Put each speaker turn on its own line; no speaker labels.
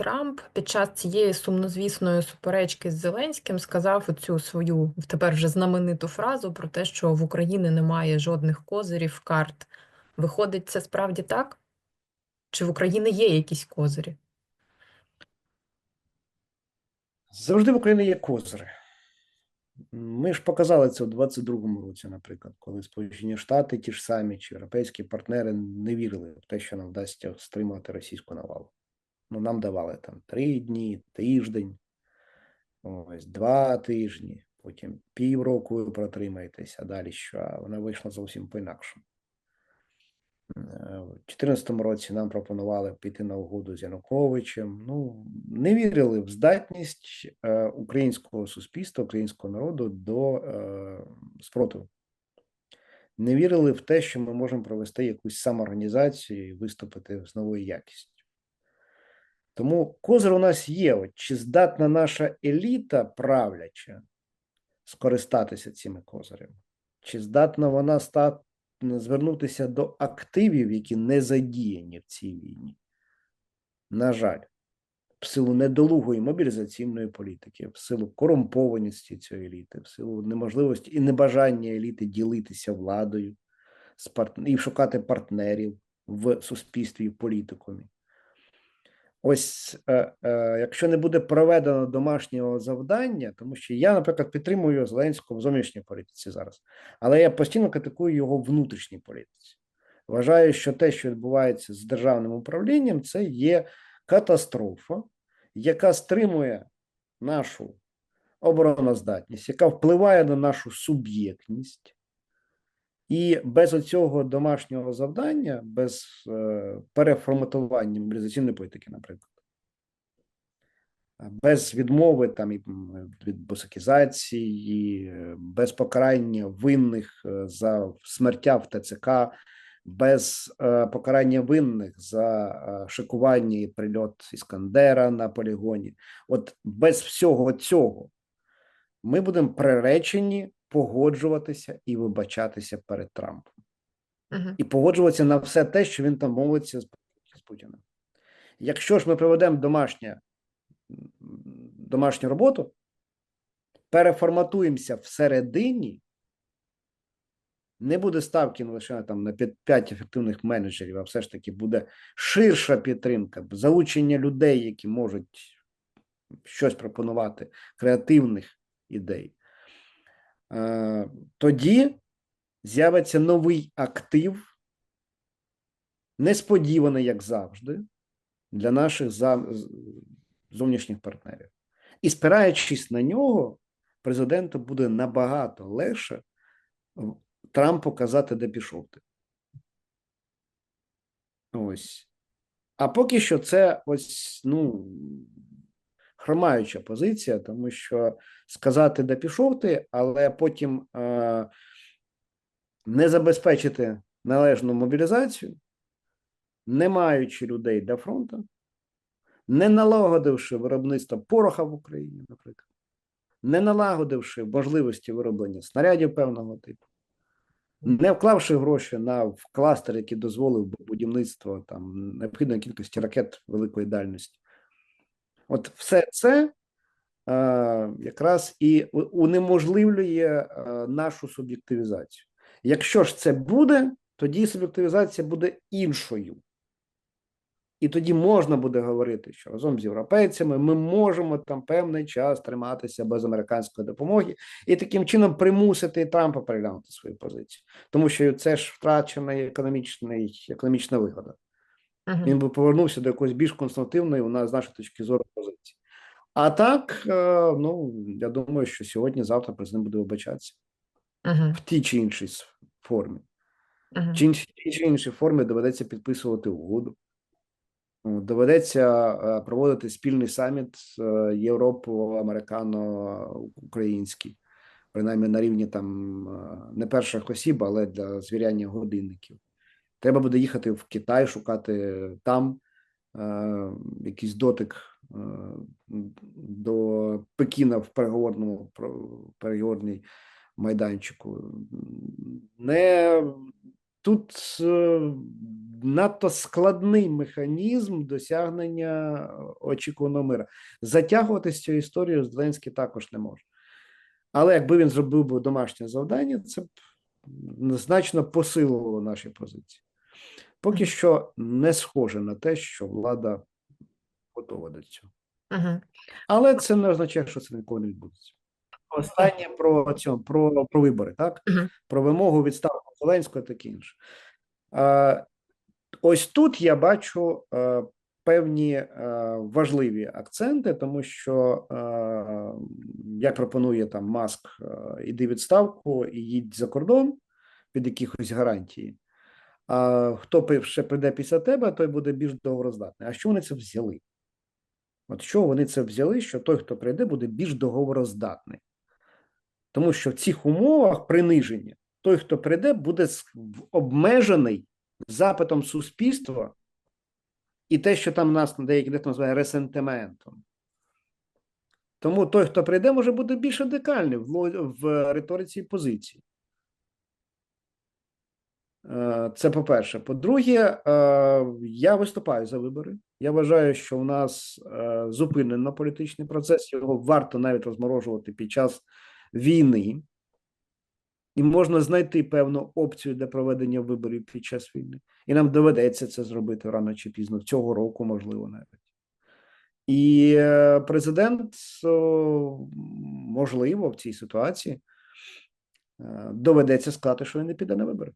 Трамп під час цієї сумнозвісної суперечки з Зеленським сказав оцю свою тепер вже знамениту фразу про те, що в Україні немає жодних козирів карт. Виходить, це справді так? Чи в Україні є якісь козирі?
Завжди в Україні є козири. Ми ж показали це у 22-му році, наприклад, коли Сполучені Штати, ті ж самі чи європейські партнери не вірили в те, що нам вдасться стримати російську навалу. Ну, нам давали там три дні, тиждень, ось два тижні, потім півроку ви протримаєтесь, а далі що? А вона вийшла зовсім по-інакшому. Е, У 2014 році нам пропонували піти на угоду з Януковичем. Ну, не вірили в здатність е, українського суспільства, українського народу до е, спротиву. Не вірили в те, що ми можемо провести якусь самоорганізацію і виступити з новою якістю. Тому козир у нас є. От, чи здатна наша еліта правляча скористатися цими козирями? Чи здатна вона стати звернутися до активів, які не задіяні в цій війні. На жаль, в силу недолугої мобілізаційної політики, в силу корумпованості цієї еліти, в силу неможливості і небажання еліти ділитися владою і шукати партнерів в суспільстві і в політикумі. Ось е, е, якщо не буде проведено домашнього завдання, тому що я, наприклад, підтримую Зеленського в зовнішній політиці зараз, але я постійно критикую його внутрішній політиці. Вважаю, що те, що відбувається з державним управлінням, це є катастрофа, яка стримує нашу обороноздатність, яка впливає на нашу суб'єктність. І без оцього домашнього завдання, без е, переформатування мобілізаційної політики, наприклад, без відмови там від босакізації, без покарання винних е, за смертя в ТЦК, без е, покарання винних за е, шикування і прильот Іскандера на полігоні, от без всього цього ми будемо приречені погоджуватися і вибачатися перед Трампом.
Угу.
І погоджуватися на все те, що він там мовиться з Путіним. Якщо ж ми проведемо домашнє, домашню роботу, переформатуємося всередині, не буде ставки лише там на 5 ефективних менеджерів, а все ж таки буде ширша підтримка, залучення людей, які можуть щось пропонувати, креативних ідей. Тоді з'явиться новий актив, несподіваний, як завжди, для наших зовнішніх партнерів. І спираючись на нього, президенту буде набагато легше Трампу казати, де пішов ти. Ось. А поки що це ось, ну, хромаюча позиція, тому що сказати, де пішов ти, але потім е, не забезпечити належну мобілізацію, не маючи людей до фронту, не налагодивши виробництво пороха в Україні, наприклад, не налагодивши можливості вироблення снарядів певного типу, не вклавши гроші на кластер, який дозволив би будівництво там необхідної кількості ракет великої дальності. От все це е, якраз і унеможливлює е, нашу суб'єктивізацію. Якщо ж це буде, тоді суб'єктивізація буде іншою. І тоді можна буде говорити, що разом з європейцями ми можемо там певний час триматися без американської допомоги і таким чином примусити Трампа переглянути свою позицію, тому що це ж втрачена економічна вигода.
Угу.
Він би повернувся до якоїсь більш конструктивної, у нас з нашої точки зору позиції. А так, е, ну я думаю, що сьогодні-завтра президент буде вибачатися
Угу.
в тій чи іншій формі.
Угу.
Чи іншій тій чи іншій формі доведеться підписувати угоду. Доведеться е, проводити спільний саміт е, Європо-американо-український, принаймні на рівні там не перших осіб, але для звіряння годинників. Треба буде їхати в Китай, шукати там е, якийсь дотик е, до Пекіна в переговорному переговорній майданчику. Не тут е, надто складний механізм досягнення очікуваного мира. Затягувати з цією історією Зеленський також не може. Але якби він зробив би домашнє завдання, це б значно посилило наші позиції. Поки що не схоже на те, що влада готова до цього.
Угу.
Але це не означає, що це ніколи не відбудеться. Останнє про цьому, про, про вибори, так?
Мгм.
Про вимогу відставку Зеленського, таке інше. А, ось тут я бачу е, певні е, важливі акценти, тому що е, як пропонує там Маск, іди відставку і їдь за кордон під якихось гарантії. А хто ще прийде після тебе, той буде більш договороздатний. А що вони це взяли? От що вони це взяли, що той, хто прийде, буде більш договороздатний. Тому що в цих умовах приниження той, хто прийде, буде обмежений запитом суспільства і те, що там нас на деякі дехто називає ресентиментом. Тому той, хто прийде, може бути більш радикальний в риториці і позиції. Е, Це по-перше. По-друге, е, я виступаю за вибори. Я вважаю, що в нас е, зупинено політичний процес. Його варто навіть розморожувати під час війни, і можна знайти певну опцію для проведення виборів під час війни. І нам доведеться це зробити рано чи пізно, цього року, можливо, навіть. І президент, можливо, в цій ситуації доведеться сказати, що він не піде на вибори.